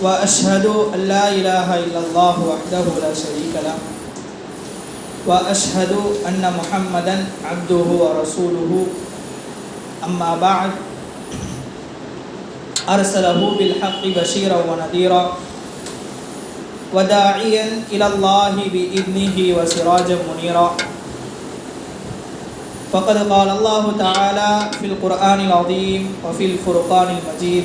وأشهد أن لا إله إلا الله وحده لا شريك له. وأشهد أن محمدا عبده ورسوله. أما بعد أرسله بالحق بشيرا ونذيرا وداعيا إلى الله بإذنه وسراجا منيرا. فقد قال الله تعالى في القرآن العظيم وفي الفرقان المجيد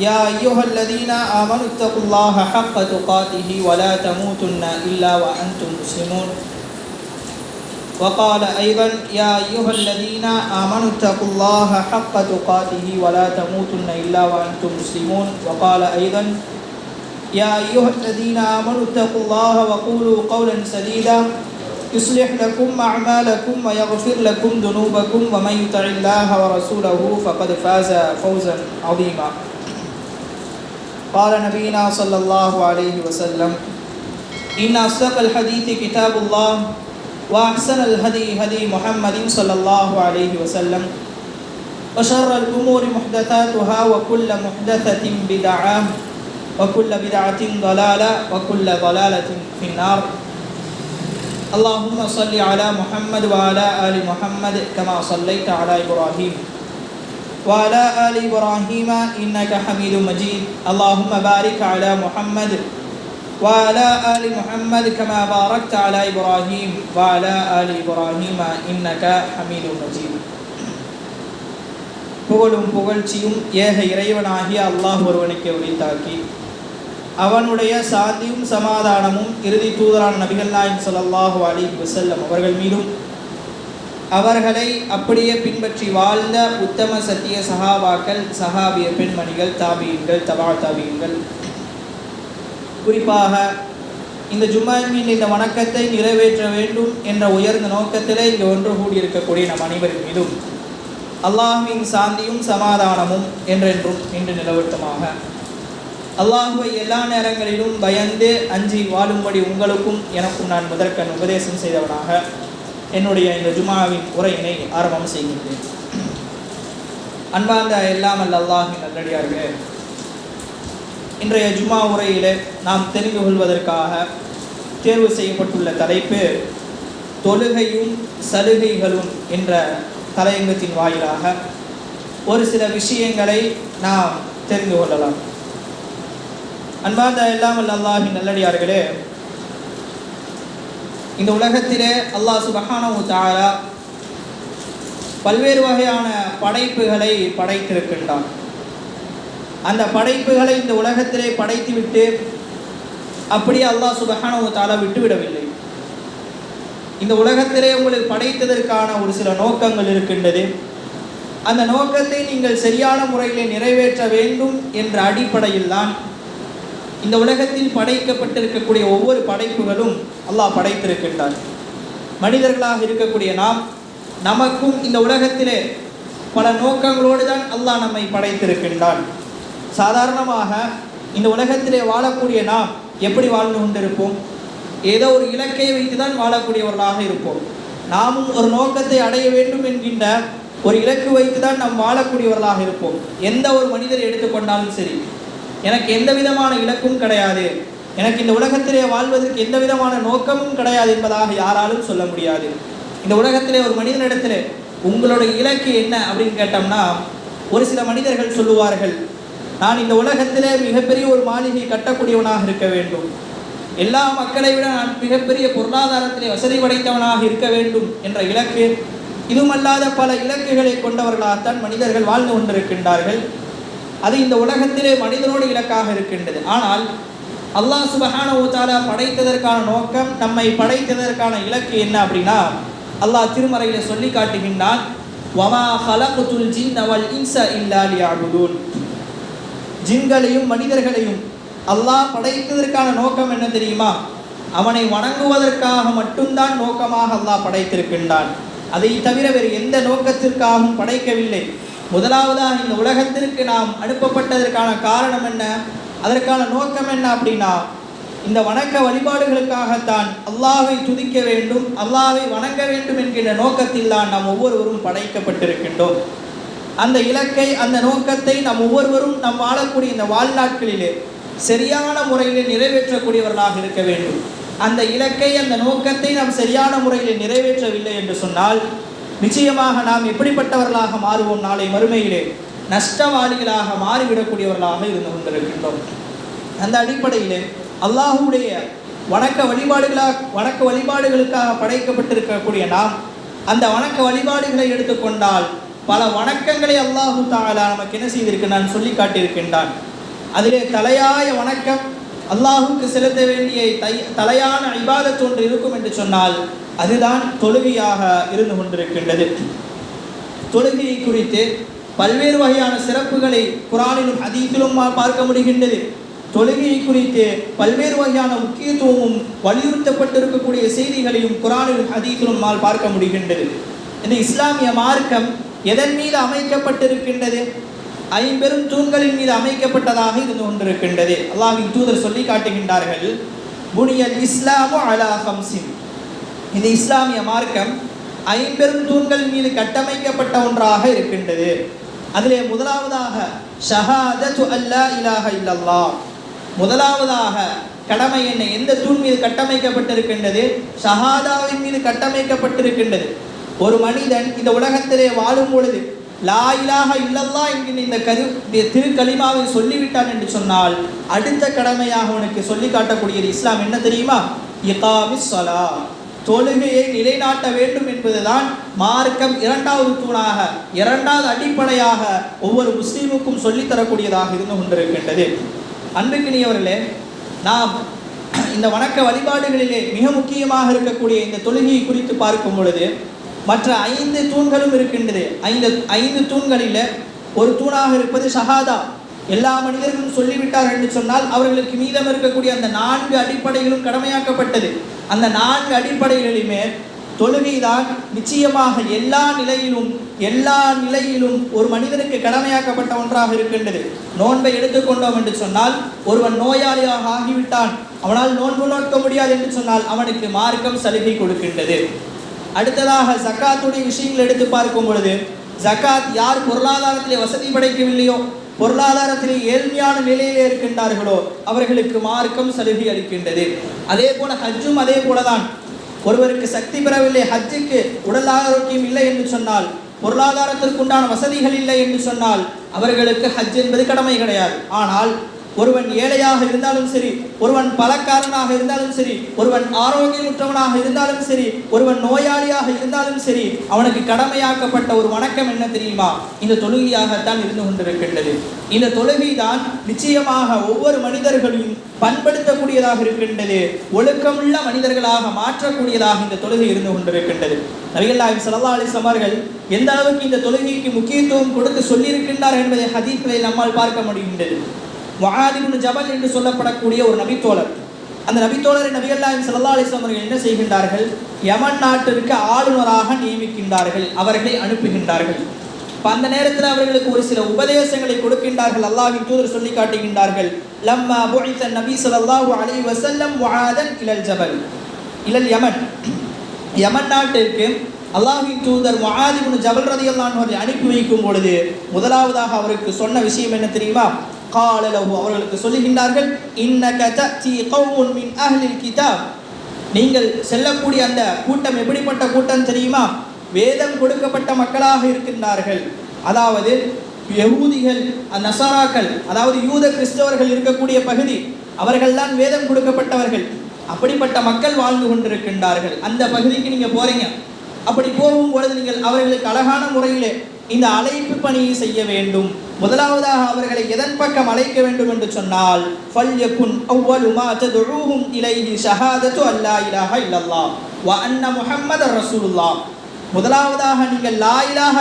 يا أيها الذين آمنوا اتقوا الله حق تقاته ولا تموتن إلا وأنتم مسلمون. وقال أيضا يا أيها الذين آمنوا اتقوا الله حق تقاته ولا تموتن إلا وأنتم مسلمون. وقال أيضا يا أيها الذين آمنوا اتقوا الله وقولوا قولا سديدا. يصلح لكم أعمالكم ويغفر لكم ذنوبكم ومن يطع الله ورسوله فقد فاز فوزا عظيما. قال نبينا صلى الله عليه وسلم إن أصدق الحديث كتاب الله وأحسن الهدي هدي محمد صلى الله عليه وسلم وشر الأمور محدثاتها وكل محدثة بدعة وكل بدعة ضلالة وكل ضلالة في النار. اللهم صل على محمد وعلى آل محمد كما صليت على إبراهيم. وعلى آل إبراهيم إنك حميد مجيد اللهم بارك على محمد وعلى آل محمد كما باركت على إبراهيم وعلى آل إبراهيم إنك حميد مجيد புகழும் புகழ்ச்சியும் ஏக இறைவனாகிய அல்லாஹ் ஒருவனுக்கு உரித்தாக்கி அவனுடைய சாந்தியும் சமாதானமும் இறுதி தூதரான நபிகள் நாயம் சொல்லல்லாஹு அலி வசல்லம் அவர்கள் மீதும் அவர்களை அப்படியே பின்பற்றி வாழ்ந்த உத்தம சத்திய சஹாபாக்கள் சஹாபிய பெண்மணிகள் தாபியங்கள் தபா தாபியங்கள் குறிப்பாக இந்த ஜும்மாவின் இந்த வணக்கத்தை நிறைவேற்ற வேண்டும் என்ற உயர்ந்த நோக்கத்திலே இங்கு ஒன்று கூடியிருக்கக்கூடிய நம் அனைவரின் மீதும் அல்லாஹுவின் சாந்தியும் சமாதானமும் என்றென்றும் இன்று நிலவட்டமாக. அல்லாஹுவை எல்லா நேரங்களிலும் பயந்து அஞ்சி வாழும்படி உங்களுக்கும் எனக்கும் நான் முதற்கண் உபதேசம் செய்தவனாக என்னுடைய இந்த ஜுமாவின் உரையினை ஆரம்பம் செய்கின்றேன். அன்பார்ந்த எல்லாம் அல்ல அல்லாஹின் நல்லடியார்களே இன்றைய ஜுமா உரையிலே நாம் தெரிந்து கொள்வதற்காக தேர்வு செய்யப்பட்டுள்ள தலைப்பு தொழுகையும் சலுகைகளும் என்ற தலையங்கத்தின் வாயிலாக ஒரு சில விஷயங்களை நாம் தெரிந்து கொள்ளலாம். அன்பார்ந்த எல்லாம் அல்லாஹின் நல்லடியார்களே இந்த உலகத்திலே அல்லாஹ் சுபஹானு தாரா பல்வேறு வகையான படைப்புகளை படைத்திருக்கின்றான். அந்த படைப்புகளை இந்த உலகத்திலே படைத்துவிட்டு அப்படியே அல்லாஹ் சுபஹானு தாலா விட்டுவிடவில்லை. இந்த உலகத்திலே உங்களுக்கு படைத்ததற்கான ஒரு சில நோக்கங்கள் இருக்கின்றது. அந்த நோக்கத்தை நீங்கள் சரியான முறையில் நிறைவேற்ற வேண்டும் என்ற அடிப்படையில் தான் இந்த உலகத்தில் படைக்கப்பட்டிருக்கக்கூடிய ஒவ்வொரு படைப்புகளும் அல்லாஹ் படைத்திருக்கின்றார் மனிதர்களாக இருக்கக்கூடிய நாம் நமக்கும் இந்த உலகத்திலே பல நோக்கங்களோடு தான் அல்லாஹ் நம்மை படைத்திருக்கின்றான். சாதாரணமாக இந்த உலகத்திலே வாழக்கூடிய நாம் எப்படி வாழ்ந்து கொண்டிருப்போம்? ஏதோ ஒரு இலக்கை வைத்து தான் வாழக்கூடியவர்களாக இருப்போம். நாமும் ஒரு நோக்கத்தை அடைய வேண்டும் என்கின்ற ஒரு இலக்கு வைத்து தான் நாம் வாழக்கூடியவர்களாக இருப்போம். எந்த ஒரு மனிதரை எடுத்துக்கொண்டாலும் சரி எனக்கு எந்த விதமான இலக்கும் கிடையாது. எனக்கு இந்த உலகத்திலே வாழ்வதற்கு எந்த விதமான நோக்கமும் கிடையாது என்பதாக யாராலும் சொல்ல முடியாது. இந்த உலகத்திலே ஒரு மனிதனிடத்தில் உங்களுடைய இலக்கு என்ன அப்படின்னு கேட்டோம்னா ஒரு சில மனிதர்கள் சொல்லுவார்கள் நான் இந்த உலகத்திலே மிகப்பெரிய ஒரு மாளிகை கட்டக்கூடியவனாக இருக்க வேண்டும். எல்லா மக்களை விட நான் மிகப்பெரிய பொருளாதாரத்திலே வசதி படைத்தவனாக இருக்க வேண்டும் என்ற இலக்கு. இதுமல்லாத பல இலக்குகளை கொண்டவர்களாகத்தான் மனிதர்கள் வாழ்ந்து கொண்டிருக்கின்றார்கள். அது இந்த உலகத்திலே மனிதனோடு இலக்காக இருக்கின்றது. ஆனால் அல்லாஹ் சுபஹான தஆலா படைத்ததற்கான நோக்கம் நம்மை படைத்ததற்கான இலக்கு என்ன அப்படின்னா அல்லாஹ் திருமறையில சொல்லி காட்டுகின்றான் வமா ஹலகுத்துல் ஜின்ன வல் இன்ச இல்லா ஜின்களையும் மனிதர்களையும் அல்லாஹ் படைத்ததற்கான நோக்கம் என்ன தெரியுமா? அவனை வணங்குவதற்காக மட்டும்தான் நோக்கமாக அல்லாஹ் படைத்திருக்கின்றான். அதை தவிர வேறு எந்த நோக்கத்திற்காகவும் படைக்கவில்லை. முதலாவதாக இந்த உலகத்திற்கு நாம் அனுப்பப்பட்டதற்கான காரணம் என்ன? அதற்கான நோக்கம் என்ன அப்படின்னா இந்த வணக்க வழிபாடுகளுக்காகத்தான் அல்லாவை துதிக்க வேண்டும் அல்லாவை வணங்க வேண்டும் என்கின்ற நோக்கத்தில் தான் நாம் ஒவ்வொருவரும் படைக்கப்பட்டிருக்கின்றோம். அந்த இலக்கை அந்த நோக்கத்தை நாம் ஒவ்வொருவரும் நாம் வாழக்கூடிய இந்த வாழ்நாட்களிலே சரியான முறையில் நிறைவேற்றக்கூடியவர்களாக இருக்க வேண்டும். அந்த இலக்கை அந்த நோக்கத்தை நாம் சரியான முறையில் நிறைவேற்றவில்லை என்று சொன்னால் நிச்சயமாக நாம் எப்படிப்பட்டவர்களாக மாறுவோம் நாளை மறுமையிலே? நஷ்டவாளிகளாக மாறிவிடக்கூடியவர்களாக இருந்து கொண்டிருக்கின்றோம். அந்த அடிப்படையிலே அல்லாஹுடைய வணக்க வழிபாடுகளாக வணக்க வழிபாடுகளுக்காக படைக்கப்பட்டிருக்கக்கூடிய நாம் அந்த வணக்க வழிபாடுகளை எடுத்துக்கொண்டால் பல வணக்கங்களை அல்லாஹு தாலா நமக்கு என்ன செய்திருக்கு நான் சொல்லி காட்டியிருக்கின்றான் அதிலே தலையாய வணக்கம் அல்லாஹுக்கு செலுத்த வேண்டிய தை தலையான இபாதத் ஒன்று இருக்கும் என்று சொன்னால் அதுதான் தொழுகையாக இருந்து கொண்டிருக்கின்றது. தொழுகையை குறித்து பல்வேறு வகையான சிறப்புகளை குரானிலும் ஹதீஸிலும் பார்க்க முடிகின்றது. தொழுகையை குறித்து பல்வேறு வகையான முக்கியத்துவமும் வலியுறுத்தப்பட்டிருக்கக்கூடிய செய்திகளையும் குரானிலும் ஹதீஸிலும் பார்க்க முடிகின்றது. இந்த இஸ்லாமிய மார்க்கம் எதன் மீது அமைக்கப்பட்டிருக்கின்றது? ஐம்பெரும் தூண்களின் மீது அமைக்கப்பட்டதாக இருந்து கொண்டிருக்கின்றது. அல்லாஹின் தூதர் சொல்லி காட்டுகின்றார்கள் புனியல் இஸ்லாமு அலா ஹம்சின். இந்த இஸ்லாமிய மார்க்கம் ஐம்பெரும் தூண்கள் மீது கட்டமைக்கப்பட்ட ஒன்றாக இருக்கின்றது. அதிலே முதலாவதாக ஷஹாதத்து அல்லா இலாஹ இல்லல்லா முதலாவதாக கடமை என்ன எந்த தூண் மீது கட்டமைக்கப்பட்டிருக்கின்றது? ஷஹாதாவின் மீது கட்டமைக்கப்பட்டிருக்கின்றது. ஒரு மனிதன் இந்த உலகத்திலே வாழும் பொழுது லா இல்லல்லா என்கின்ற இந்த கரு திரு திருக்கலிமாவை சொல்லிவிட்டான் என்று சொன்னால் அடுத்த கடமையாக உனக்கு சொல்லி காட்டக்கூடியது இஸ்லாம் என்ன தெரியுமா? இகாமி சலா. தொழுகையை நிலைநாட்ட வேண்டும் என்பதுதான் மார்க்கம் இரண்டாவது தூணாக இரண்டாவது அடிப்படையாக ஒவ்வொரு முஸ்லீமுக்கும் சொல்லித் தரக்கூடியதாக இருந்து கொண்டிருக்கின்றது. அன்புக்கினியவர்களே நாம் இந்த வணக்க வழிபாடுகளிலே மிக முக்கியமாக இருக்கக்கூடிய இந்த தொழுகையை குறித்து பார்க்கும் பொழுது மற்ற ஐந்து தூண்களும் இருக்கின்றது. ஐந்து ஐந்து தூண்களில் ஒரு தூணாக இருப்பது ஷஹாதா. எல்லா மனிதர்களும் சொல்லிவிட்டார் என்று சொன்னால் அவர்களுக்கு மீதம் இருக்கக்கூடிய அந்த நான்கு அடிப்படைகளும் கடமையாக்கப்பட்டது. அந்த நான்கு அடிப்படைகளிலுமே தொழுகைதான் நிச்சயமாக எல்லா நிலையிலும் எல்லா நிலையிலும் ஒரு மனிதனுக்கு கடமையாக்கப்பட்ட ஒன்றாக இருக்கின்றது. நோன்பை எடுத்துக்கொண்டோம் என்று சொன்னால் ஒருவன் நோயாளியாக ஆகிவிட்டான். அவனால் நோன்பு நோக்க முடியாது என்று சொன்னால் அவனுக்கு மார்க்கம் சலுகை கொடுக்கின்றது. அடுத்ததாக ஜக்காத்துடைய விஷயங்கள் எடுத்து பார்க்கும் பொழுது ஜக்காத் யார் பொருளாதாரத்திலே வசதி படைக்கவில்லையோ பொருளாதாரத்திலே ஏழ்மையான நிலையிலே இருக்கின்றார்களோ அவர்களுக்கு மார்க்கம் சலுகை அளிக்கின்றது. அதே போல ஹஜ்ஜும் அதே போலதான். ஒருவருக்கு சக்தி பெறவில்லை ஹஜ்ஜுக்கு உடல் ஆரோக்கியம் இல்லை என்று சொன்னால் பொருளாதாரத்திற்குண்டான வசதிகள் இல்லை என்று சொன்னால் அவர்களுக்கு ஹஜ் என்பது கடமை கிடையாது. ஆனால் ஒருவன் ஏழையாக இருந்தாலும் சரி ஒருவன் பலக்காரனாக இருந்தாலும் சரி ஒருவன் ஆரோக்கியமுற்றவனாக இருந்தாலும் சரி ஒருவன் நோயாளியாக இருந்தாலும் சரி அவனுக்கு கடமையாக்கப்பட்ட ஒரு வணக்கம் என்ன தெரியுமா? இந்த தொழுகையாகத்தான் இருந்து கொண்டிருக்கின்றது. இந்த தொழுகை தான் நிச்சயமாக ஒவ்வொரு மனிதர்களையும் பண்படுத்தக்கூடியதாக இருக்கின்றது. ஒழுக்கமுள்ள மனிதர்களாக மாற்றக்கூடியதாக இந்த தொழுகை இருந்து கொண்டிருக்கின்றது. நபிகள்லாஹி ஸல்லல்லாஹு அலைஹி எந்த அளவுக்கு இந்த தொழுகைக்கு முக்கியத்துவம் கொடுத்து சொல்லியிருக்கின்றார் என்பதை ஹதீஸ்களை நம்மால் பார்க்க முடிகின்றது. முஆதிபுன் ஜபல் என்று சொல்லப்படக்கூடிய ஒரு நபித்தோழர். அந்த நபித்தோழரை நபிகள்லாஹி சல்லா அலைஹி அவர்கள் என்ன செய்கின்றார்கள்? யமன் நாட்டிற்கு ஆளுநராக நியமிக்கின்றார்கள் அவர்களை அனுப்புகின்றார்கள். இப்போ அந்த நேரத்தில் அவர்களுக்கு ஒரு சில உபதேசங்களை கொடுக்கின்றார்கள் அல்லாஹின் தூதர் சொல்லி காட்டுகின்றார்கள். லம்மா புஇஸ நபி ஸல்லல்லாஹு அலி வசல்லம் வாதன் இலல் ஜபல். இலல் யமன். யமன் நாட்டிற்கு அல்லாஹின் தூதர் முஆதிபுன் ஜபல் ரதியல்லான் அவரை அனுப்பி வைக்கும் பொழுது முதலாவதாக அவருக்கு சொன்ன விஷயம் என்ன தெரியுமா? காலலவு அவர்களுக்கு சொல்லுகின்றார்கள் இன்னக தீ கவுன் மின் அஹ்லில் கிதாப். நீங்கள் செல்லக்கூடிய அந்த கூட்டம் எப்படிப்பட்ட கூட்டம் தெரியுமா? வேதம் கொடுக்கப்பட்ட மக்களாக இருக்கின்றார்கள். அதாவது யகூதிகள் நசாராக்கள் அதாவது யூத கிறிஸ்தவர்கள் இருக்கக்கூடிய பகுதி அவர்கள்தான் வேதம் கொடுக்கப்பட்டவர்கள். அப்படிப்பட்ட மக்கள் வாழ்ந்து கொண்டிருக்கின்றார்கள். அந்த பகுதிக்கு நீங்கள் போகிறீங்க அப்படி போகும் பொழுது நீங்கள் அவர்களுக்கு அழகான முறையிலே இந்த அழைப்பு பணியை செய்ய வேண்டும். முதலாவதாக அவர்களை எதன் பக்கம் அழைக்க வேண்டும் என்று சொன்னால் ஃபல்யகுன் அவ்வலுமா மா இலைஹி ஷஹாதத்து அல்லா இலாஹ இல்லல்லாஹ் வ அன்ன முஹம்மதர் ரசூலுல்லாஹ். முதலாவதாக நீங்கள் லா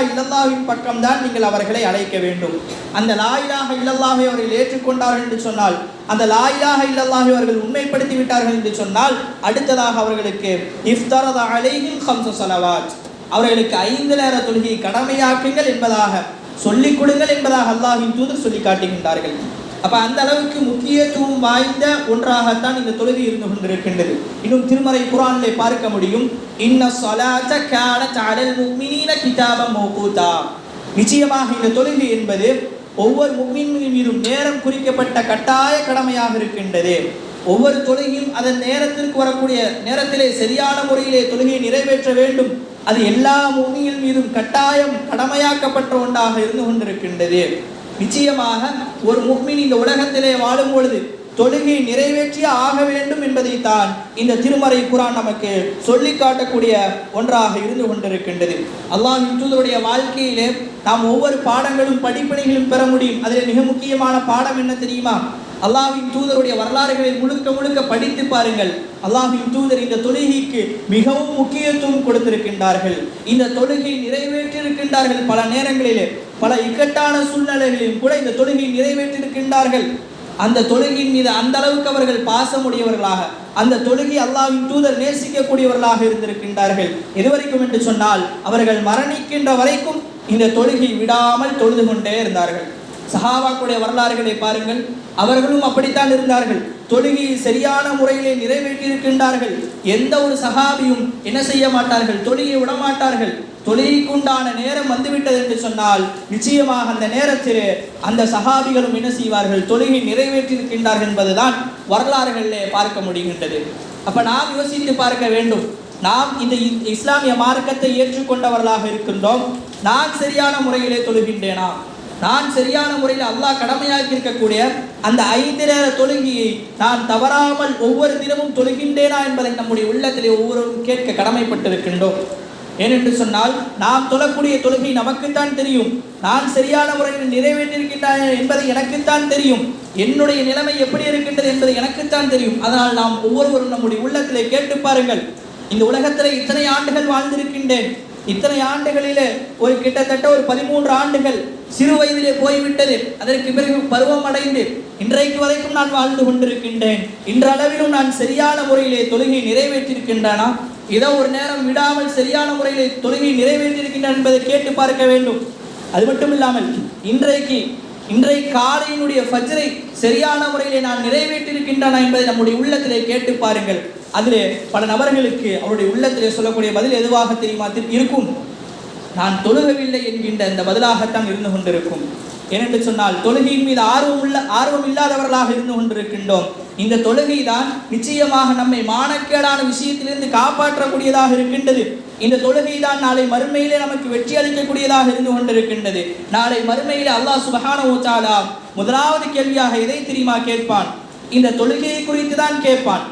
இல்லல்லாவின் பக்கம்தான் நீங்கள் அவர்களை அழைக்க வேண்டும். அந்த லா இலாஹ அவர்கள் ஏற்றுக்கொண்டார்கள் என்று சொன்னால் அந்த லா இலாஹ அவர்கள் உண்மைப்படுத்தி விட்டார்கள் என்று சொன்னால் அடுத்ததாக அவர்களுக்கு இஃப்தரத அலைஹின் ஹம்ச சலவாத் அவர்களுக்கு ஐந்து நேர தொழுகையை கடமையாக்குங்கள் என்பதாக சொல்லிக் கொடுங்கள் என்பதாக அல்லாஹின் தூதர் சொல்லி காட்டுகின்றார்கள். அப்ப அந்த அளவுக்கு முக்கியத்துவம் வாய்ந்த ஒன்றாகத்தான் இந்த தொழுகை இருந்து கொண்டிருக்கின்றது. இன்னும் திருமறை குரானிலே பார்க்க முடியும். இன்ன ஸலாத்த கானத் அலல் முஃமினீன கிதாபம் மௌகூதா. நிச்சயமாக இந்த தொழுகை என்பது ஒவ்வொரு முக்மின் மீதும் நேரம் குறிக்கப்பட்ட கட்டாய கடமையாக இருக்கின்றது. ஒவ்வொரு தொழுகையும் அதன் நேரத்திற்கு வரக்கூடிய நேரத்திலே சரியான முறையிலே தொழுகையை நிறைவேற்ற வேண்டும். அது எல்லா முக்மியின் மீதும் கட்டாயம் கடமையாக்கப்பட்ட ஒன்றாக இருந்து கொண்டிருக்கின்றது. நிச்சயமாக ஒரு முக்மின் இந்த உலகத்திலே வாழும் பொழுது தொழுகையை நிறைவேற்றியே ஆக வேண்டும் என்பதைத்தான் இந்த திருமறை குரான் நமக்கு சொல்லி காட்டக்கூடிய ஒன்றாக இருந்து கொண்டிருக்கின்றது. அல்லாஹ் இந்துதருடைய வாழ்க்கையிலே நாம் ஒவ்வொரு பாடங்களும் படிப்பனைகளும் பெற முடியும். அதில் மிக முக்கியமான பாடம் என்ன தெரியுமா? அல்லாஹின் தூதருடைய வரலாறுகளை முழுக்க முழுக்க படித்து பாருங்கள். அல்லாஹின் தூதர் இந்த தொழுகைக்கு மிகவும் முக்கியத்துவம் கொடுத்திருக்கின்றார்கள். இந்த தொழுகை நிறைவேற்றியிருக்கின்றார்கள் பல நேரங்களிலே. பல இக்கட்டான சூழ்நிலைகளிலும் கூட இந்த தொழுகை நிறைவேற்றியிருக்கின்றார்கள். அந்த தொழுகையின் மீது அந்த அளவுக்கு அவர்கள் பாசமுடையவர்களாக அந்த தொழுகை அல்லாவின் தூதர் நேசிக்கக்கூடியவர்களாக இருந்திருக்கின்றார்கள். எதுவரைக்கும் என்று சொன்னால் அவர்கள் மரணிக்கின்ற வரைக்கும் இந்த தொழுகை விடாமல் தொழுது கொண்டே இருந்தார்கள். சஹாபாக்குடைய வரலாறுகளை பாருங்கள். அவர்களும் அப்படித்தான் இருந்தார்கள். தொழுகையை சரியான முறையிலே நிறைவேற்றியிருக்கின்றார்கள். எந்த ஒரு சகாபியும் என்ன செய்ய மாட்டார்கள்? தொழுகையை விடமாட்டார்கள் தொழுகைக்குண்டான நேரம் வந்துவிட்டது என்று சொன்னால் நிச்சயமாக அந்த நேரத்திலே அந்த சகாபிகளும் என்ன செய்வார்கள்? தொழுகை நிறைவேற்றியிருக்கின்றார்கள் என்பதுதான் வரலாறுகளிலே பார்க்க முடிகின்றது. அப்ப நாம் யோசித்து பார்க்க வேண்டும். நாம் இந்த இஸ்லாமிய மார்க்கத்தை ஏற்றுக்கொண்டவர்களாக இருக்கின்றோம். நான் சரியான முறையிலே தொழுகின்றேனா? நான் சரியான முறையில் அல்லாஹ் கடமையாக்கி இருக்கக்கூடிய அந்த ஐந்து நேர தொழுகியை நான் தவறாமல் ஒவ்வொரு தினமும் தொழுகின்றேனா என்பதை நம்முடைய உள்ளத்திலே ஒவ்வொருவரும் கேட்க கடமைப்பட்டிருக்கின்றோம். ஏனென்று சொன்னால் நாம் தொழக்கூடிய தொழுகை நமக்குத்தான் தெரியும். நான் சரியான முறையில் நிறைவேற்றிருக்கின்றேன் என்பது எனக்குத்தான் தெரியும். என்னுடைய நிலைமை எப்படி இருக்கின்றது என்பது எனக்குத்தான் தெரியும். அதனால் நாம் ஒவ்வொருவரும் நம்முடைய உள்ளத்திலே கேட்டு பாருங்கள். இந்த உலகத்தில் இத்தனை ஆண்டுகள் வாழ்ந்திருக்கின்றேன். இத்தனை ஆண்டுகளிலே ஒரு கிட்டத்தட்ட ஒரு பதிமூன்று ஆண்டுகள் சிறு வயதிலே போய்விட்டது அதற்கு பிறகு பருவம் அடைந்து இன்றைக்கு வரைக்கும் நான் வாழ்ந்து கொண்டிருக்கின்றேன். இன்றளவிலும் நான் சரியான முறையிலே தொழுகை நிறைவேற்றியிருக்கின்றனா? ஏதோ ஒரு நேரம் விடாமல் சரியான முறையிலே தொழுகை நிறைவேற்றியிருக்கின்றன என்பதை கேட்டு பார்க்க வேண்டும். அது மட்டும் இல்லாமல் இன்றைக்கு இன்றைய காலையினுடைய ஃபஜ்ரை சரியான முறையிலே நான் நிறைவேற்றியிருக்கின்றன என்பதை நம்முடைய உள்ளத்திலே கேட்டு பாருங்கள். அதிலே பல நபர்களுக்கு அவருடைய உள்ளத்திலே சொல்லக்கூடிய பதில் எதுவாக தெரியுமா? இருக்கும். நான் தொழுகவில்லை என்கின்ற இந்த பதிலாகத்தான் இருந்து கொண்டிருக்கும். ஏனென்று சொன்னால் தொழுகையின் மீது ஆர்வம் உள்ள ஆர்வம் இல்லாதவர்களாக இருந்து கொண்டிருக்கின்றோம். இந்த தொழுகை தான் நிச்சயமாக நம்மை மானக்கேடான விஷயத்திலிருந்து காப்பாற்றக்கூடியதாக இருக்கின்றது. இந்த தொழுகை தான் நாளை மறுமையிலே நமக்கு வெற்றி அளிக்கக்கூடியதாக இருந்து கொண்டிருக்கின்றது. நாளை மறுமையிலே அல்லாஹ் சுபஹானஹு வ முதலாவது கேள்வியாக எதை தெரியுமா கேட்பான்? இந்த தொழுகையை குறித்து தான் கேட்பான்.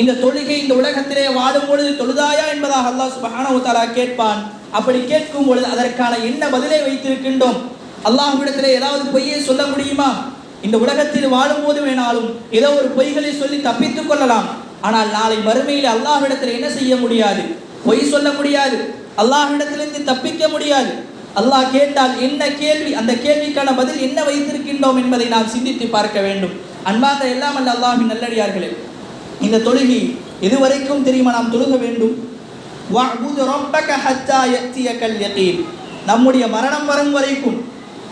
இந்த தொழுகை இந்த உலகத்திலே வாடும் பொழுது தொழுதாயா என்பதாக அல்லாஹ் சுபஹானஹு கேட்பான். அப்படி கேட்கும் பொழுது அதற்கான என்ன பதிலை வைத்திருக்கின்றோம்? அல்லாஹ்விடத்திலே ஏதாவது பொய்யை சொல்ல முடியுமா? இந்த உலகத்தில் வாழும்போது வேணாலும் ஏதோ ஒரு பொய்களை சொல்லி தப்பித்துக் கொள்ளலாம். ஆனால் நாளை மறுமையில் அல்லாஹ்விடத்தில் என்ன செய்ய முடியாது? பொய் சொல்ல முடியாது. அல்லாஹ்விடத்திலிருந்து தப்பிக்க முடியாது. அல்லாஹ் கேட்டால் என்ன கேள்வி? அந்த கேள்விக்கான பதில் என்ன வைத்திருக்கின்றோம் என்பதை நாம் சிந்தித்து பார்க்க வேண்டும். அன்பார்ந்த எல்லாம் அல்ல அல்லாஹின் நல்லடியார்களே இந்த தொழுகி எதுவரைக்கும் தெரியுமா நாம் தொழுக வேண்டும்? நம்முடைய மரணம் வரும் வரைக்கும்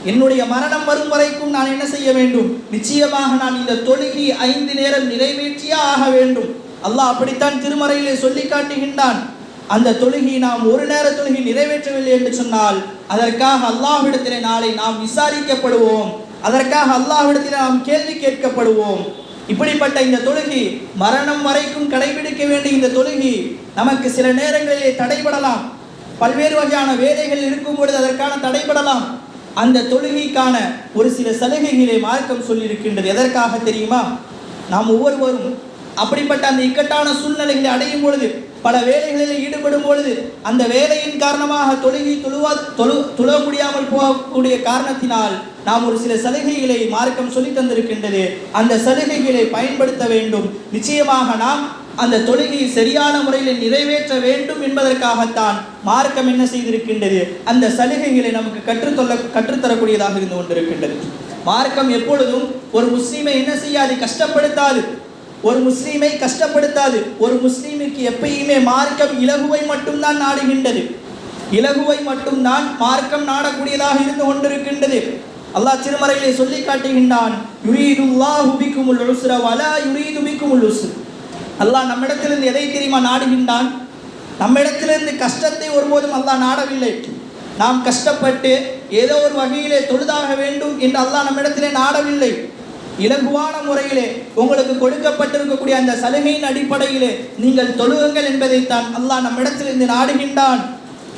என்னுடைய மரணம் வரும் வரைக்கும் நான் என்ன செய்ய வேண்டும்? நிச்சயமாக நான் இந்த தொழுகி ஐந்து நேரம் நிறைவேற்றியே ஆக வேண்டும். அல்லாஹ் அப்படித்தான் திருமறையிலே சொல்லி காட்டுகின்றான். அந்த தொழுகை நாம் ஒரு நேர தொழுகி நிறைவேற்றவில்லை என்று சொன்னால் அதற்காக அல்லாஹ்விடத்திலே நாளை நாம் விசாரிக்கப்படுவோம். அதற்காக அல்லாஹ்விடத்திலே நாம் கேள்வி கேட்கப்படுவோம். இப்படிப்பட்ட இந்த தொழுகி மரணம் வரைக்கும் கடைபிடிக்க வேண்டிய இந்த தொழுகி நமக்கு சில நேரங்களிலே தடைபடலாம். பல்வேறு வகையான வேலைகள் இருக்கும் பொழுது அதற்கான தடைபடலாம். அந்த தொழுகைக்கான ஒரு சில சலுகைகளை மார்க்கம் சொல்லியிருக்கின்றது. எதற்காக தெரியுமா? நாம் ஒவ்வொருவரும் அப்படிப்பட்ட அந்த இக்கட்டான சூழ்நிலைகளை அடையும் பொழுது பல வேலைகளில் ஈடுபடும் பொழுது அந்த வேலையின் காரணமாக தொழுகி தொழுவா தொழு தொழ முடியாமல் போகக்கூடிய காரணத்தினால் நாம் ஒரு சில சலுகைகளை மார்க்கம் சொல்லி தந்திருக்கின்றது. அந்த சலுகைகளை பயன்படுத்த வேண்டும். நிச்சயமாக நாம் அந்த தொழுகையை சரியான முறையில் நிறைவேற்ற வேண்டும் என்பதற்காகத்தான் மார்க்கம் என்ன செய்திருக்கின்றது? அந்த சலுகைகளை நமக்கு கற்றுத்தொல்ல கற்றுத்தரக்கூடியதாக இருந்து கொண்டிருக்கின்றது. மார்க்கம் எப்பொழுதும் ஒரு முஸ்லீமை என்ன செய்யாது? கஷ்டப்படுத்தாது. ஒரு முஸ்லீமை கஷ்டப்படுத்தாது. ஒரு முஸ்லீமுக்கு எப்பயுமே மார்க்கம் இலகுவை மட்டும்தான் நாடுகின்றது. இலகுவை மட்டும்தான் மார்க்கம் நாடக்கூடியதாக இருந்து கொண்டிருக்கின்றது. அல்லாஹ் திருமறையிலே சொல்லி காட்டுகின்றான் யுரீதுல்லாஹு பிக்குமுல் உஸ்ர வலா யுரீது பிக்குமுல் உஸ்ர். அல்லாஹ் நம்மிடத்திலிருந்து எதை தெரியுமா நாடுகின்றான்? நம்மிடத்திலிருந்து கஷ்டத்தை ஒருபோதும் அல்லாஹ் நாடவில்லை. நாம் கஷ்டப்பட்டு ஏதோ ஒரு வகையிலே தொழுதாக வேண்டும் என்று அல்லாஹ் நம்மிடத்திலே நாடவில்லை. இலகுவான முறையிலே உங்களுக்கு கொடுக்கப்பட்டிருக்கக்கூடிய அந்த சலுகையின் அடிப்படையிலே நீங்கள் தொழுகுங்கள் என்பதைத்தான் அல்லாஹ் நம்மிடத்திலிருந்து நாடுகின்றான்.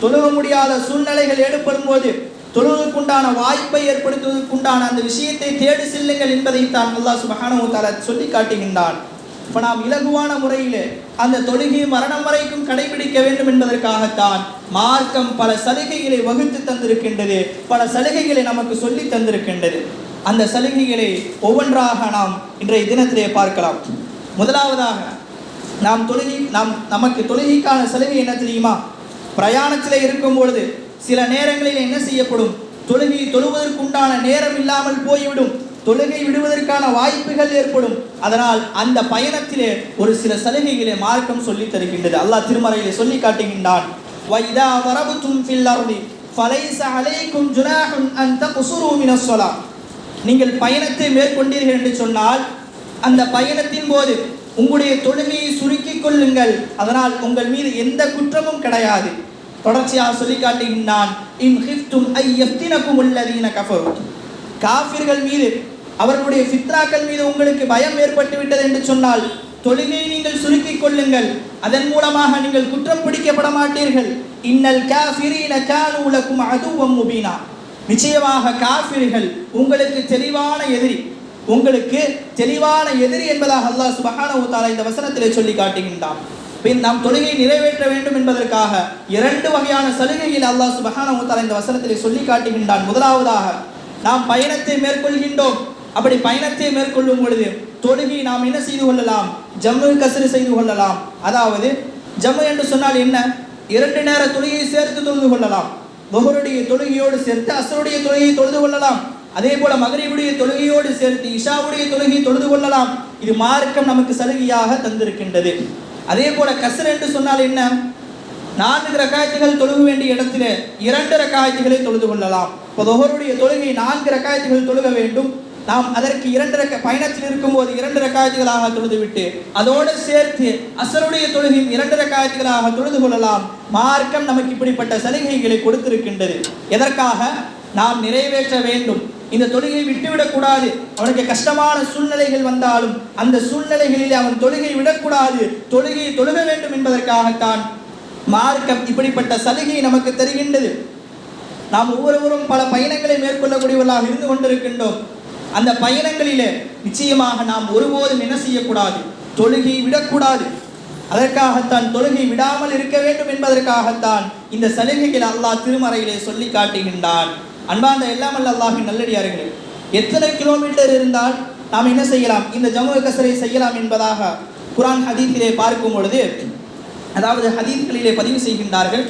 தொழுக முடியாத சூழ்நிலைகள் ஏற்படும் போது தொழுவதற்குண்டான வாய்ப்பை ஏற்படுத்துவதற்குண்டான அந்த விஷயத்தை தேடி செல்லுங்கள் என்பதைத்தான் அல்லாஹ் சுபஹானஹு தஆலா சொல்லி காட்டுகின்றான். இப்போ நாம் இலகுவான முறையிலே அந்த தொழுகை மரணம் வரைக்கும் கடைபிடிக்க வேண்டும் என்பதற்காகத்தான் மார்க்கம் பல சலுகைகளை வகுத்து தந்திருக்கின்றது. பல சலுகைகளை நமக்கு சொல்லி தந்திருக்கின்றது. அந்த சலுகைகளை ஒவ்வொன்றாக நாம் இன்றைய தினத்திலே பார்க்கலாம். முதலாவதாக நாம் தொழுகை நாம் நமக்கு தொழுகைக்கான சலுகை என்ன தெரியுமா? பிரயாணத்தில் இருக்கும் பொழுது சில நேரங்களில் என்ன செய்யப்படும்? தொழுகை தொழுவதற்குண்டான நேரம் இல்லாமல் போய்விடும். தொழுகை விடுவதற்கான வாய்ப்புகள் ஏற்படும். அதனால் அந்த பயணத்திலே ஒரு சில சலுகைகளை மார்க்கம் சொல்லி தருகின்றது. அல்லாஹ் திருமறையிலே சொல்லி காட்டுகின்றான். வைதா வரபுத்தும் ஃபில் ஃபலைஸ அலைக்கும் ஜுனாஹுன் அந்த தக்சுரு மினஸ் நீங்கள் பயணத்தை மேற்கொண்டீர்கள் என்று சொன்னால் அந்த பயணத்தின் போது உங்களுடைய தொழுகையை சுருக்கிக் கொள்ளுங்கள். அதனால் உங்கள் மீது எந்த குற்றமும் கிடையாது. தொடர்ச்சியாக சொல்லி காட்டுகின்றான் இன் ஹிஃப்தும் ஐ எஃப்தினக்கும் உள்ளதீன கஃபரு காஃபிர்கள் மீது அவர்களுடைய ஃபித்ராக்கள் மீது உங்களுக்கு பயம் ஏற்பட்டு விட்டது என்று சொன்னால் தொழுகையை நீங்கள் சுருக்கிக் கொள்ளுங்கள். அதன் மூலமாக நீங்கள் குற்றம் பிடிக்கப்பட மாட்டீர்கள். இன்னல் காஃபிரீன கானு லக்கும் அதுவம் முபீனா. நிச்சயமாக காஃபிர்கள் உங்களுக்கு தெளிவான எதிரி. உங்களுக்கு தெளிவான எதிரி என்பதாக அல்லாஹ் சுபஹானஹு தஆலா இந்த வசனத்திலே சொல்லி காட்டுகின்றான். பின் நாம் தொழுகை நிறைவேற்ற வேண்டும் என்பதற்காக இரண்டு வகையான சலுகையில் அல்லாஹ் சுபஹானஹு தஆலா இந்த வசனத்திலே சொல்லி காட்டுகின்றான். முதலாவதாக நாம் பயணத்தை மேற்கொள்கின்றோம். அப்படி பயணத்தை மேற்கொள்ளும் பொழுது தொழுகை நாம் என்ன செய்து கொள்ளலாம்? ஜம்மு கசரு செய்து கொள்ளலாம். அதாவது ஜம்மு என்று சொன்னால் என்ன? இரண்டு நேர தொழுகையை சேர்த்து தொழுது கொள்ளலாம். பஹருடைய தொழுகையோடு சேர்த்து அசருடைய தொழுகையை தொழுது கொள்ளலாம். அதே போல மகரிபுடைய தொழுகையோடு சேர்த்து இஷாவுடைய தொழுகையை தொழுது கொள்ளலாம். இது மார்க்கம் நமக்கு சலுகையாக தந்திருக்கின்றது. அதே போல கசர் என்று சொன்னால் என்ன? நான்கு ரக்காயத்துகள் தொழுக வேண்டிய இடத்திலே இரண்டு ரக்காயத்துகளை தொழுது கொள்ளலாம். இப்போ தொகருடைய தொழுகை நான்கு ரக்காயத்துகள் தொழுக வேண்டும். நாம் அதற்கு இரண்டு ரக்க பயணத்தில் இருக்கும்போது இரண்டு ரக்காயத்துகளாக தொழுதுவிட்டு அதோடு சேர்த்து அசருடைய தொழுகையும் இரண்டு ரக்காயத்துகளாக தொழுது கொள்ளலாம். மார்க்கம் நமக்கு இப்படிப்பட்ட சலுகைகளை கொடுத்திருக்கின்றது. எதற்காக? நாம் நிறைவேற்ற வேண்டும். இந்த தொழுகையை விட்டுவிடக்கூடாது அவனுக்கு கஷ்டமான சூழ்நிலைகள் வந்தாலும் அந்த சூழ்நிலைகளில் அவன் தொழுகை விடக்கூடாது. தொழுகையை தொழுக வேண்டும் என்பதற்காகத்தான் மார்க்கம் இப்படிப்பட்ட சலுகையை நமக்கு தருகின்றது. நாம் ஒவ்வொருவரும் பல பயணங்களை மேற்கொள்ளக்கூடியவர்களாக இருந்து கொண்டிருக்கின்றோம். அந்த பயணங்களிலே நிச்சயமாக நாம் ஒருபோதும் என்ன செய்யக்கூடாது? தொழுகையை விடக்கூடாது. அதற்காகத்தான் தொழுகை விடாமல் இருக்க வேண்டும் என்பதற்காகத்தான் இந்த சலுகைகள் அல்லாஹ் திருமறையிலே சொல்லி காட்டுகின்றான். அன்பாந்த எல்லாம் அல்ல அல்லாஹின் நல்லடியார்களே எத்தனை கிலோமீட்டர் இருந்தால் நாம் என்ன செய்யலாம்? இந்த ஜம்மு கசரை செய்யலாம் என்பதாக குரான் ஹதீஸிலே பார்க்கும் பொழுது அதாவது ஹதீஸ்களிலே பதிவு செய்கின்றார்கள்.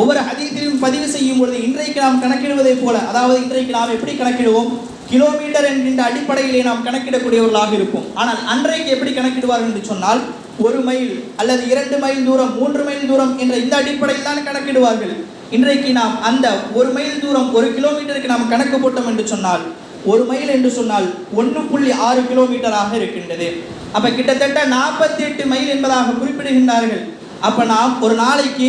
ஒவ்வொரு ஹதீஸிலும் பதிவு செய்யும் பொழுது இன்றைக்கு நாம் கணக்கிடுவதைப் போல அதாவது இன்றைக்கு நாம் எப்படி கணக்கிடுவோம்? கிலோமீட்டர் என்கின்ற அடிப்படையிலே நாம் கணக்கிடக்கூடியவர்களாக இருக்கும் ஆனால் அன்றைக்கு எப்படி கணக்கிடுவார்கள் என்று சொன்னால் ஒரு மைல் அல்லது இரண்டு மைல் தூரம் மூன்று மைல் தூரம் என்ற இந்த அடிப்படையில் தான் கணக்கிடுவார்கள். இன்றைக்கு நாம் அந்த ஒரு மைல் தூரம் ஒரு கிலோமீட்டருக்கு நாம் கணக்கு போட்டோம் என்று சொன்னால் ஒரு மைல் என்று சொன்னால் ஒன்று புள்ளி ஆறு கிலோமீட்டராக இருக்கின்றது. அப்ப கிட்டத்தட்ட நாற்பத்தி எட்டு மைல் என்பதாக குறிப்பிடுகின்றார்கள். அப்ப நாம் ஒரு நாளைக்கு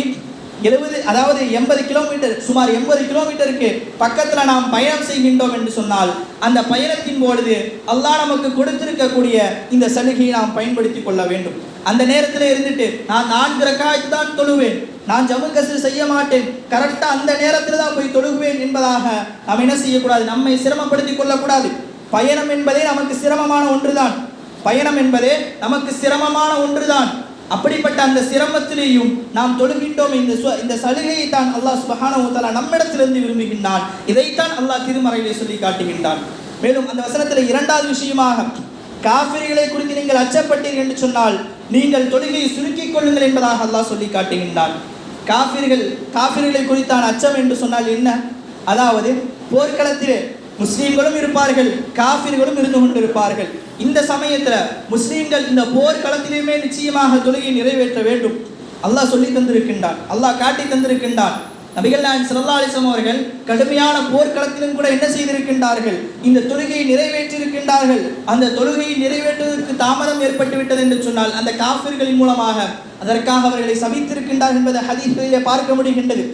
எழுபது அதாவது எண்பது கிலோமீட்டர் சுமார் எண்பது கிலோமீட்டருக்கு பக்கத்தில் நாம் பயணம் செய்கின்றோம் என்று சொன்னால் அந்த பயணத்தின் பொழுது அல்லாஹ் நமக்கு கொடுத்திருக்கக்கூடிய இந்த சலுகையை நாம் பயன்படுத்தி கொள்ள வேண்டும். அந்த நேரத்தில் இருந்துட்டு நான் நான்கு ரக்காய்த்து தான் தொழுவேன் நான் ஜம்மு கசர் செய்ய மாட்டேன் கரெக்டாக அந்த நேரத்தில் தான் போய் தொழுகுவேன் என்பதாக நாம் என்ன செய்யக்கூடாது? நம்மை சிரமப்படுத்திக் கொள்ளக்கூடாது. பயணம் என்பதே நமக்கு சிரமமான ஒன்றுதான். பயணம் என்பதே நமக்கு சிரமமான ஒன்றுதான். அப்படிப்பட்ட அந்த சிரமத்திலேயும் நாம் தொழுகின்றோம் இந்த இந்த சலுகையை தான் அல்லாஹ் சுபஹானஹு நம்மிடத்திலிருந்து விரும்புகின்றான். இதைத்தான் அல்லாஹ் திருமறையிலே சொல்லி காட்டுகின்றான். மேலும் அந்த வசனத்தில் இரண்டாவது விஷயமாக காஃபிரிகளை குறித்து நீங்கள் அச்சப்பட்டீர்கள் என்று சொன்னால் நீங்கள் தொழுகையை சுருக்கிக் கொள்ளுங்கள் என்பதாக அல்லாஹ் சொல்லி காட்டுகின்றான். காஃபிர்கள் காஃபிர்களை குறித்தான அச்சம் என்று சொன்னால் என்ன? அதாவது போர்க்களத்திலே முஸ்லீம்களும் இருப்பார்கள் காஃபிர்களும் இருந்து கொண்டிருப்பார்கள். இந்த சமயத்துல முஸ்லீம்கள் இந்த போர்க்களத்திலுமே நிச்சயமாக தொழுகை நிறைவேற்ற வேண்டும். அல்லாஹ் சொல்லி தந்திருக்கின்றான் அல்லாஹ் காட்டி தந்திருக்கின்றான். நபிகள் நாயன் ஸல்லல்லாஹு அலைஹி அவர்கள் கடுமையான போர்க்களத்திலும் கூட என்ன செய்திருக்கின்றார்கள்? இந்த தொழுகையை நிறைவேற்றியிருக்கின்றார்கள். அந்த தொழுகையை நிறைவேற்றுவதற்கு தாமதம் ஏற்பட்டு விட்டது என்று சொன்னால் அந்த காஃபிர்களின் மூலமாக அதற்காக அவர்களை சபித்திருக்கின்றார் என்பதை ஹதீஸ்களிலே பார்க்க முடிகின்றது.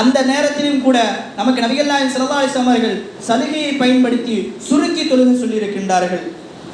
அந்த நேரத்திலும் கூட நமக்கு நபிகள்லாயின் நாயகம் ஸல்லல்லாஹு அவர்கள் சலுகையை பயன்படுத்தி சுருக்கி தொழுக சொல்லியிருக்கின்றார்கள்.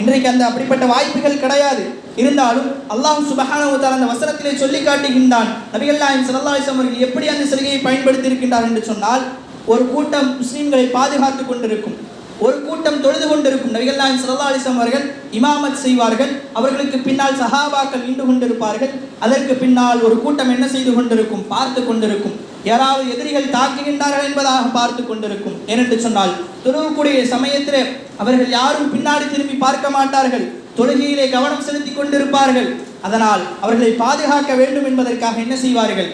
இன்றைக்கு அந்த அப்படிப்பட்ட வாய்ப்புகள் கிடையாது. இருந்தாலும் அல்லாஹ் சுபஹானஹு அந்த வசனத்திலே சொல்லி காட்டுகின்றான். நபிகள்லாயின் நாயகம் ஸல்லல்லாஹு அவர்கள் எப்படி அந்த சலுகையை பயன்படுத்தி இருக்கின்றார் என்று சொன்னால் ஒரு கூட்டம் முஸ்லீம்களை பாதுகாத்து கொண்டிருக்கும். ஒரு கூட்டம் தொழுது கொண்டிருக்கும். நபிகள்லாயின் நாயகம் ஸல்லல்லாஹு அவர்கள் இமாமத் செய்வார்கள். அவர்களுக்கு பின்னால் சஹாபாக்கள் நின்று கொண்டிருப்பார்கள். அதற்கு பின்னால் ஒரு கூட்டம் என்ன செய்து கொண்டிருக்கும்? பார்த்து கொண்டிருக்கும். யாராவது எதிரிகள் தாக்குகின்றார்கள் என்பதாக பார்த்து கொண்டிருக்கும். ஏனென்று சொன்னால் தொழுகக்கூடிய சமயத்தில் அவர்கள் யாரும் பின்னாடி திரும்பி பார்க்க மாட்டார்கள். தொழுகையிலே கவனம் செலுத்தி கொண்டிருப்பார்கள். அதனால் அவர்களை பாதுகாக்க வேண்டும் என்பதற்காக என்ன செய்வார்கள்?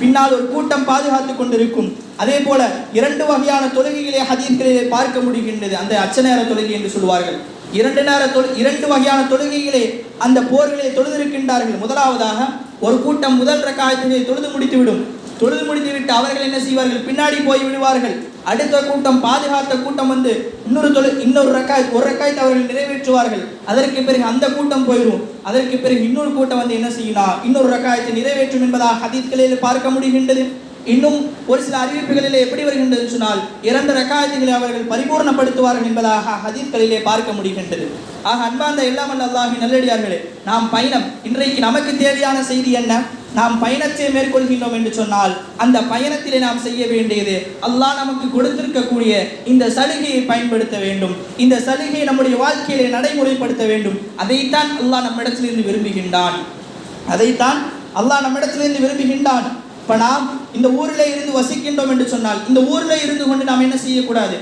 பின்னால் ஒரு கூட்டம் பாதுகாத்து கொண்டிருக்கும். அதே போல இரண்டு வகையான தொழுகைகளை ஹதீர்களிலே பார்க்க முடிகின்றது. அந்த அச்ச நேர தொழுகை என்று சொல்வார்கள். இரண்டு நேர தொழு இரண்டு வகையான தொழுகைகளே அந்த போர்களை தொழுதிருக்கின்றார்கள். முதலாவதாக ஒரு கூட்டம் முதல் ரக்காயத்திலே தொழுது முடித்துவிடும். தொழுது முடித்துவிட்டு அவர்கள் என்ன செய்வார்கள்? பின்னாடி போய் விடுவார்கள். அடுத்த கூட்டம் பாதுகாத்த கூட்டம் வந்து இன்னொரு தொழு இன்னொரு ரக்காய் ஒரு ரக்காயத்தை அவர்கள் நிறைவேற்றுவார்கள். அதற்கு பிறகு அந்த கூட்டம் போயிடும். அதற்கு பிறகு இன்னொரு கூட்டம் வந்து என்ன செய்யலாம் இன்னொரு ரக்காயத்தை நிறைவேற்றும் என்பதாக ஹதீஸ்களில் பார்க்க முடிகின்றது. இன்னும் ஒரு சில அறிவிப்புகளிலே எப்படி வருகின்றது சொன்னால் இரண்டு ரக்காயத்துகளை அவர்கள் பரிபூர்ணப்படுத்துவார்கள் என்பதாக ஹதீஸ்களிலே பார்க்க முடிகின்றது. ஆக அன்பார்ந்த எல்லாம் அல்லாஹி நல்லடியார்களே நாம் பயணம் இன்றைக்கு நமக்கு தேவையான செய்தி என்ன? நாம் பயணத்தை மேற்கொள்கின்றோம் என்று சொன்னால் அந்த பயணத்திலே நாம் செய்ய வேண்டியது அல்லாஹ் நமக்கு கொடுத்திருக்கக்கூடிய இந்த சலுகையை பயன்படுத்த வேண்டும். இந்த சலுகையை நம்முடைய வாழ்க்கையிலே நடைமுறைப்படுத்த வேண்டும். அதைத்தான் அல்லாஹ் நம்மிடத்திலிருந்து விரும்புகின்றான். அதைத்தான் அல்லாஹ் நம்மிடத்திலிருந்து விரும்புகின்றான். இப்போ நாம் இந்த ஊரில் இருந்து வசிக்கின்றோம் என்று சொன்னால் இந்த ஊரில் இருந்து கொண்டு நாம் என்ன செய்யக்கூடாது?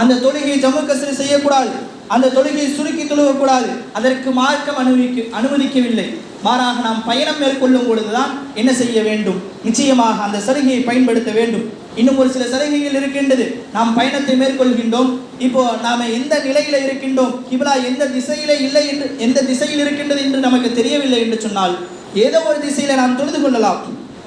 அந்த தொழுகையை ஜம்மு கஸ்ரி செய்யக்கூடாது. அந்த தொழுகையை சுருக்கி தொழுகக்கூடாது. அதற்கு மார்க்கம் அனுமதிக்க அனுமதிக்கவில்லை. மாறாக நாம் பயணம் மேற்கொள்ளும் பொழுதுதான் என்ன செய்ய வேண்டும்? நிச்சயமாக அந்த சலுகையை பயன்படுத்த வேண்டும். இன்னும் ஒரு சில சலுகைகள் இருக்கின்றது. நாம் பயணத்தை மேற்கொள்கின்றோம். இப்போ நாம் எந்த நிலையில இருக்கின்றோம்? கிபிலா எந்த திசையில இல்லை என்று எந்த திசையில் இருக்கின்றது என்று நமக்கு தெரியவில்லை என்று சொன்னால் ஏதோ ஒரு திசையில நாம் தொழுது கொள்ளலாம்.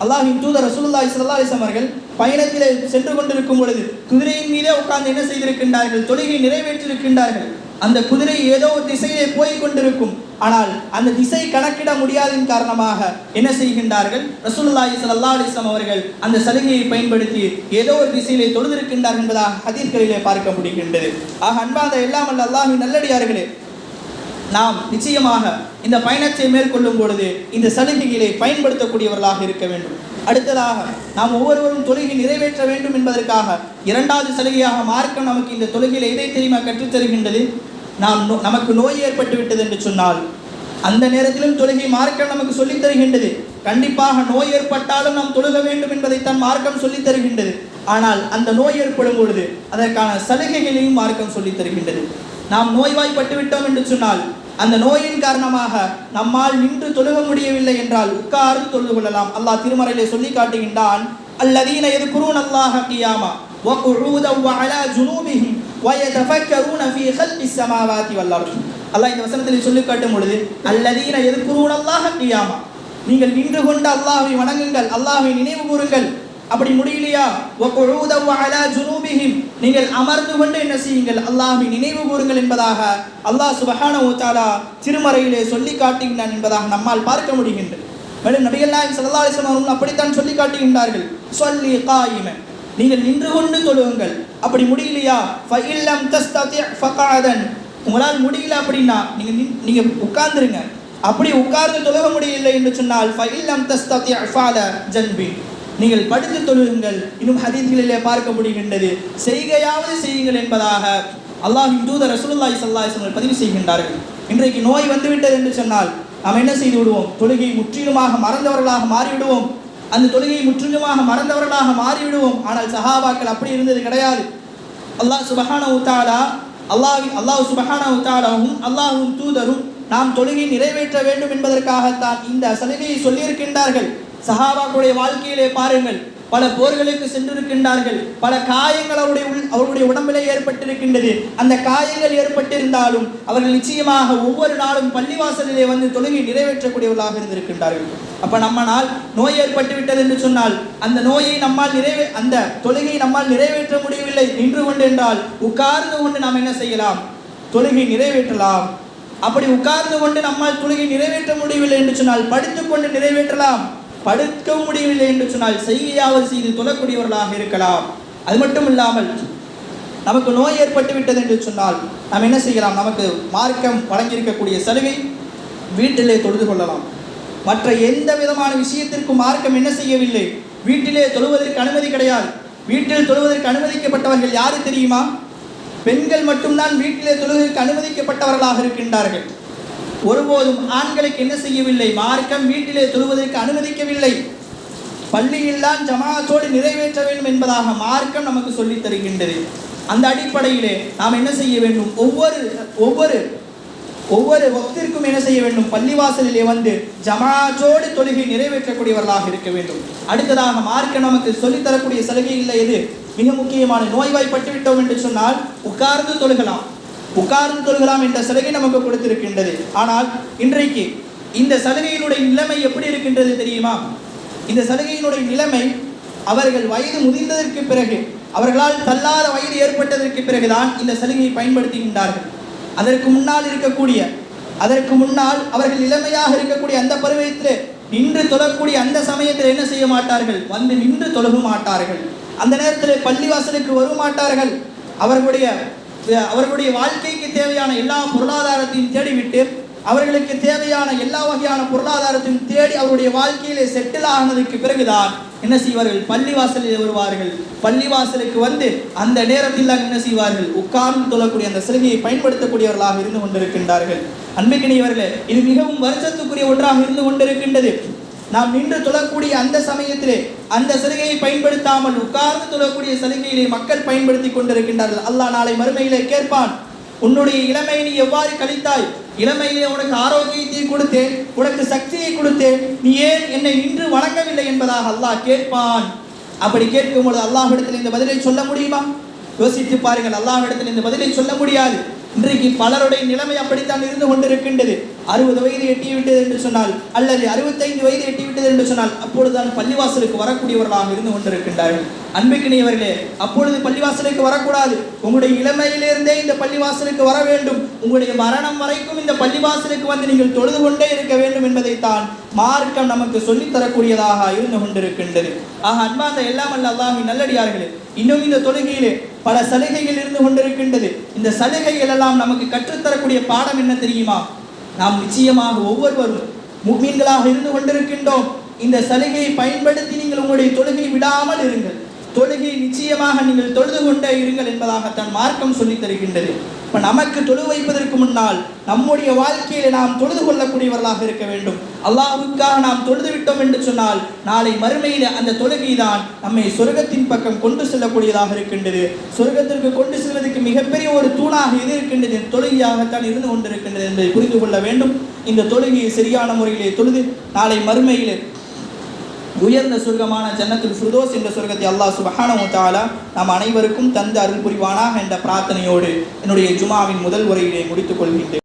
அல்லாஹின் தூதர் ரசூல்லா இஸ்லா அலைஹி அவர்கள் பயணத்தில் சென்று கொண்டிருக்கும் பொழுது குதிரையின் மீதே உட்கார்ந்து என்ன செய்திருக்கின்றார்கள்? தொழுகை நிறைவேற்றிருக்கின்றார்கள் அந்த குதிரை ஏதோ ஒரு திசையிலே போய் கொண்டிருக்கும். ஆனால் அந்த திசை கணக்கிட முடியாதின் காரணமாக என்ன செய்கின்றார்கள்? ரசூலுல்லாஹி சல்லா அலிஸ்லாம் அவர்கள் அந்த சலுகையை பயன்படுத்தி ஏதோ ஒரு திசையிலே தொழுதிருக்கின்றார் என்பதாக ஹதீஸ்களிலே பார்க்க முடிகின்றது. ஆக அன்பாத எல்லாம் அல்ல அல்லாஹின் நல்லடியார்களே நாம் நிச்சயமாக இந்த பயணத்தை மேற்கொள்ளும் பொழுது இந்த சலுகைகளை பயன்படுத்தக்கூடியவர்களாக இருக்க வேண்டும். அடுத்ததாக நாம் ஒவ்வொருவரும் தொழுகை நிறைவேற்ற வேண்டும் என்பதற்காக இரண்டாவது சலுகையாக மார்க்கம் நமக்கு இந்த தொழுகையில் எதை தெரியுமா கற்றுத்தருகின்றது? நாம் நோ- நமக்கு நோய் ஏற்பட்டு விட்டது என்று சொன்னால் அந்த நேரத்திலும் தொழுகை மார்க்கம் நமக்கு சொல்லித் தருகின்றது. கண்டிப்பாக நோய் ஏற்பட்டாலும் நாம் தொழுக வேண்டும் என்பதைத்தான் மார்க்கம் சொல்லித் தருகின்றது. ஆனால் அந்த நோய் ஏற்படும் பொழுது அதற்கான சலுகைகளையும் மார்க்கம் சொல்லித் தருகின்றது. நாம் நோய்வாய்ப்பட்டு விட்டோம் என்று சொன்னால் அந்த நோயின் காரணமாக நம்மால் நின்று தொழுக முடியவில்லை என்றால் உட்கார்ந்து தொழுது கொள்ளலாம் அல்லாஹ் திருமறையிலே சொல்லி காட்டுகின்றான் அல்லதீன எதுக்குறூன் அல்லாஹ் கியாமா وقعودا وعلى جنوبهم ويتفكرون في خلق السماوات والارض அல்லாஹ் இந்த வசனத்தில் சொல்லி காட்டும் பொழுது அல்லதீன எதுக்குறூன் அல்லாஹ் கியாமா நீங்கள் நின்று கொண்டு அல்லாஹ்வை வணங்குங்கள் அல்லாஹ்வை நினைவு கூறுங்கள் அப்படி முடியலையா? நீங்கள் அமர்ந்து கொண்டு என்ன செய்யுங்கள்? அல்லாஹை நினைவு கூறுங்கள் என்பதாக அல்லாஹ் சுபஹான ஓத்தாலா திருமறையிலே சொல்லி காட்டுகின்றான் என்பதாக நம்மால் பார்க்க முடிகின்றது. மேலும் நபிகள்லாம் சல்லா அலிஸ்லாம் அப்படித்தான் சொல்லி காட்டுகின்றார்கள். சொல்லி காயிமன். நீங்கள் நின்று கொண்டு தொழுங்கள் அப்படி முடியலையா? ஃபைல்லம் தஸ்தாத்தி ஃபகாதன். உங்களால் முடியல அப்படின்னா நீங்கள் நீங்கள் உட்கார்ந்துருங்க. அப்படி உட்கார்ந்து தொழுக முடியவில்லை என்று சொன்னால் ஃபைல்லம் தஸ்தாத்தி அஃபால ஜன்பின். நீங்கள் படுத்து தொழுகுங்கள். இன்னும் ஹதீஸ்களிலே பார்க்க முடிகின்றது செய்கையாவது செய்யுங்கள் என்பதாக அல்லாஹ்வின் தூதர் ரசூலுல்லாஹி ஸல்லல்லாஹு பதிவு செய்கின்றார்கள். இன்றைக்கு நோய் வந்துவிட்டது என்று சொன்னால் நாம் என்ன செய்து விடுவோம் தொழுகை முற்றிலுமாக மறந்தவர்களாக மாறிவிடுவோம். அந்த தொழுகையை முற்றிலுமாக மறந்தவர்களாக மாறிவிடுவோம். ஆனால் சஹாபாக்கள் அப்படி இருந்தது கிடையாது. அல்லாஹ் சுபஹான உத்தாலா அல்லாஹ் அல்லாஹ் சுபஹான உத்தாலாவும் அல்லாஹும் தூதரும் நாம் தொழுகை நிறைவேற்ற வேண்டும் என்பதற்காகத்தான் இந்த சலுகையை சொல்லியிருக்கின்றார்கள். சஹாபாக்களுடைய வாழ்க்கையிலே பாருங்கள். பல போர்களுக்கு சென்றிருக்கின்றார்கள். பல காயங்கள் அவருடைய உள் அவருடைய உடம்பிலே ஏற்பட்டிருக்கின்றது. அந்த காயங்கள் ஏற்பட்டிருந்தாலும் அவர்கள் நிச்சயமாக ஒவ்வொரு நாளும் பள்ளிவாசலிலே வந்து தொழுகை நிறைவேற்றக்கூடியவர்களாக இருந்திருக்கின்றார்கள். அப்போ நம்மனால் நோய் ஏற்பட்டு விட்டது என்று சொன்னால் அந்த நோயை நம்மால் நிறைவே அந்த தொழுகையை நம்மால் நிறைவேற்ற முடியவில்லை. நின்று கொண்டு என்றால் உட்கார்ந்து கொண்டு நாம் என்ன செய்யலாம்? தொழுகை நிறைவேற்றலாம். அப்படி உட்கார்ந்து கொண்டு நம்மால் தொழுகை நிறைவேற்ற முடியவில்லை என்று சொன்னால் படித்துக்கொண்டு நிறைவேற்றலாம். படுக்க முடியவில்லை என்று சொன்னால் செய்கையாவது செய்து தொழக்கூடியவர்களாக இருக்கலாம். அது மட்டும் இல்லாமல் நமக்கு நோய் ஏற்பட்டு விட்டது என்று சொன்னால் நாம் என்ன செய்யலாம்? நமக்கு மார்க்கம் வழங்கியிருக்கக்கூடிய சலுகை வீட்டிலே தொழுது கொள்ளலாம். மற்ற எந்த விதமான விஷயத்திற்கும் மார்க்கம் என்ன செய்யவில்லை? வீட்டிலே தொழுவதற்கு அனுமதி கிடையாது. வீட்டில் தொழுவதற்கு அனுமதிக்கப்பட்டவர்கள் யாரு தெரியுமா? பெண்கள் மட்டும்தான் வீட்டிலே தொழுவதற்கு அனுமதிக்கப்பட்டவர்களாக இருக்கின்றார்கள். ஒருபோதும் ஆண்களுக்கு என்ன செய்யவில்லை? மார்க்கம் வீட்டிலே தொழுவதற்கு அனுமதிக்கவில்லை. பள்ளியில்தான் ஜமாத்தோடு நிறைவேற்ற வேண்டும் என்பதாக மார்க்கம் நமக்கு சொல்லித் தருகின்றது. அந்த அடிப்படையிலே நாம் என்ன செய்ய வேண்டும்? ஒவ்வொரு ஒவ்வொரு ஒவ்வொரு வக்திற்கும் என்ன செய்ய வேண்டும்? பள்ளிவாசலிலே வந்து ஜமாஜோடு தொழுகை நிறைவேற்றக்கூடியவர்களாக இருக்க வேண்டும். அடுத்ததாக மார்க்கம் நமக்கு சொல்லித் தரக்கூடிய சலுகை இல்லை எது? மிக முக்கியமான நோய்வாய்ப்பட்டு விட்டோம் என்று சொன்னால் உட்கார்ந்து தொழுகலாம். உட்கார்ந்து தொழுகலாம் என்ற சலுகை நமக்கு கொடுத்திருக்கின்றது. ஆனால் இன்றைக்கு இந்த சலுகையினுடைய நிலைமை எப்படி இருக்கின்றது தெரியுமா? இந்த சலுகையினுடைய நிலைமை அவர்கள் வயது முதிர்ந்ததற்கு பிறகு அவர்களால் தள்ளாத வயது ஏற்பட்டதற்கு பிறகுதான் இந்த சலுகையை பயன்படுத்துகின்றார்கள். அதற்கு முன்னால் இருக்கக்கூடிய அதற்கு முன்னால் அவர்கள் இளமையாக இருக்கக்கூடிய அந்த பருவத்தில் நின்று தொழக்கூடிய அந்த சமயத்தில் என்ன செய்ய மாட்டார்கள்? வந்து நின்று தொழக மாட்டார்கள். அந்த நேரத்தில் பள்ளிவாசலுக்கு வர மாட்டார்கள். அவர்களுடைய அவர்களுடைய வாழ்க்கைக்கு தேவையான எல்லா பொருளாதாரத்தையும் தேடிவிட்டு அவர்களுக்கு தேவையான எல்லா வகையான பொருளாதாரத்தையும் தேடி அவருடைய வாழ்க்கையிலே செட்டில் ஆனதுக்கு பிறகுதான் என்ன செய்வார்கள்? பள்ளிவாசலில் வருவார்கள். பள்ளிவாசலுக்கு வந்து அந்த நேரத்தில் தான் என்ன செய்வார்கள்? உட்கார்ந்து தொழக்கூடிய அந்த சிலுகையை பயன்படுத்தக்கூடியவர்களாக இருந்து கொண்டிருக்கின்றார்கள். அன்பிக்கினியவர்களே இது மிகவும் வருஷத்துக்குரிய ஒன்றாக இருந்து கொண்டிருக்கின்றது. நாம் நின்று தொழக்கூடிய அந்த சமயத்திலே அந்த சலுகையை பயன்படுத்தாமல் உட்கார்ந்து தொழக்கூடிய சலுகையிலே மக்கள் பயன்படுத்தி கொண்டிருக்கின்றார்கள். அல்லாஹ் நாளை மறுமையிலே கேட்பான் உன்னுடைய இளமையை நீ எவ்வாறு கழித்தாய்? இளமையிலே உனக்கு ஆரோக்கியத்தை கொடுத்தேன் உனக்கு சக்தியை கொடுத்தேன் நீ ஏன் என்னை நின்று வணங்கவில்லை என்பதாக அல்லாஹ் கேட்பான். அப்படி கேட்கும் பொழுது அல்லாஹ்விடத்தில் இந்த பதிலை சொல்ல முடியுமா? யோசித்து பாருங்கள் அல்லாஹ்விடத்தில் இந்த பதிலை சொல்ல முடியாது. இன்றைக்கு பலருடைய நிலைமை அப்படித்தான் இருந்து கொண்டிருக்கின்றது. அறுபது வயது எட்டிவிட்டது என்று சொன்னால் அல்லது அறுபத்தைந்து வயது எட்டிவிட்டது என்று சொன்னால் அப்பொழுதுதான் பள்ளிவாசலுக்கு வரக்கூடியவர்களாக இருந்து கொண்டிருக்கின்றார்கள். அன்பிக்கினியவர்களே அப்பொழுது பள்ளிவாசலுக்கு வரக்கூடாது. உங்களுடைய இளமையிலிருந்தே இந்த பள்ளிவாசலுக்கு வர வேண்டும். உங்களுடைய மரணம் வரைக்கும் இந்த பள்ளிவாசலுக்கு வந்து நீங்கள் தொழுது கொண்டே இருக்க வேண்டும் என்பதைத்தான் மார்க்கம் நமக்கு சொல்லித் தரக்கூடியதாக இருந்து கொண்டிருக்கின்றது. ஆக அன்பாந்த எல்லாம் அல்ல அல்லாஹின் நல்லடியார்களே இன்னும் இந்த தொழுகையிலே பல சலுகைகள் இருந்து கொண்டிருக்கின்றது. இந்த சலுகைகள் எல்லாம் நமக்கு கற்றுத்தரக்கூடிய பாடம் என்ன தெரியுமா? நாம் நிச்சயமாக ஒவ்வொருவரும் மீன்களாக இருந்து கொண்டிருக்கின்றோம். இந்த சலுகையை பயன்படுத்தி நீங்கள் உங்களுடைய தொழுகை விடாமல் இருங்கள். தொழுகை நிச்சயமாக நீங்கள் தொழுது கொண்டே இருங்கள் என்பதாகத்தான் மார்க்கம் சொல்லித் தருகின்றது. இப்போ நமக்கு தொழு வைப்பதற்கு முன்னால் நம்முடைய வாழ்க்கையில் நாம் தொழுது கொள்ளக்கூடியவர்களாக இருக்க வேண்டும். அல்லாஹுக்காக நாம் தொழுது விட்டோம் என்று சொன்னால் நாளை மறுமையில் அந்த தொழுகை தான் நம்மை சொர்க்கத்தின் பக்கம் கொண்டு செல்லக்கூடியதாக இருக்கின்றது. சொர்க்கத்திற்கு கொண்டு செல்வதற்கு மிகப்பெரிய ஒரு தூணாக எது இருக்கின்றது. தொழுகையாகத்தான் இருந்து கொண்டிருக்கின்றது என்பதை புரிந்து கொள்ள வேண்டும். இந்த தொழுகையை சரியான முறையிலே தொழுது நாளை மறுமையில் உயர்ந்த சொர்க்கமான ஜன்னத்தில் ஃபிர்தோஸ் என்ற சொர்க்கத்தை அல்லாஹ் சுபஹானஹு தாலா நாம் அனைவருக்கும் தந்து அருள் புரிவானாக என்ற பிரார்த்தனையோடு என்னுடைய ஜுமாவின் முதல் உரையிலே முடித்துக் கொள்கின்றேன்.